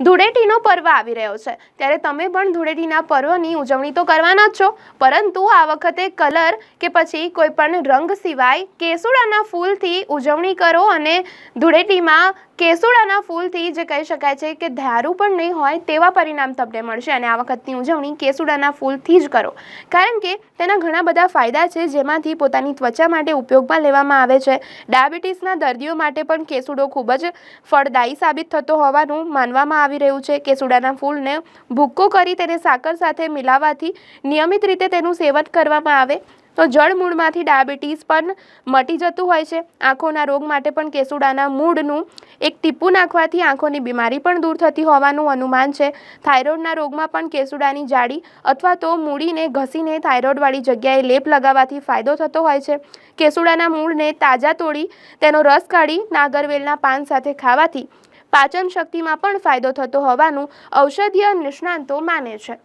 ધૂળેટીનો પર્વ આવી રહ્યો છે. ત્યારે તમે પણ ધૂળેટીના પર્વની ઉજવણી તો કરવાના જ છો. પરંતુ આ વખતે કલર કે પછી કોઈ પણ રંગ સિવાય કેસુડાના ફૂલથી ઉજવણી કરો અને ધૂળેટીમાં કેસુડાના ફૂલથી જે કહી શકાય છે કે ધારું પણ નહીં હોય તેવા પરિણામ તમને મળશે અને આ વખતની ઉજવણી કેસુડાના ફૂલથી જ કરો. કારણ કે તેના ઘણા બધા ફાયદા છે જેમાંથી પોતાની ત્વચા માટે ઉપયોગમાં લેવામાં આવે છે. ડાયાબિટીસના દર્દીઓ માટે પણ કેસુડો ખૂબ જ ફળદાયી સાબિત થતો હોવાનું માનવામાં આવી રહ્યું છે. કેસુડાના ફૂલને ભૂક્કો કરી તેને સાકર સાથે મિલાવવાથી નિયમિત રીતે તેનું સેવન કરવામાં આવે. તો જળમૂળમાંથી ડાયાબિટીસ પણ મટી જતું હોય છે. આંખોના રોગ માટે પણ કેસુડાના મૂળનું એક ટીપું નાખવાથી આંખોની બીમારી પણ દૂર થતી હોવાનું અનુમાન છે. થાઇરોઇડના રોગમાં પણ કેસુડાની જાડી અથવા તો મૂડીને ઘસીને થાઇરોઇડવાળી જગ્યાએ લેપ લગાવવાથી ફાયદો થતો હોય છે. કેસુડાના મૂળને તાજા તોડી તેનો રસ કાઢી નાગરવેલના પાન સાથે ખાવાથી પાચન શક્તિમાં પણ ફાયદો થતો હોવાનું ઔષધીય નિષ્ણાંતો માને છે.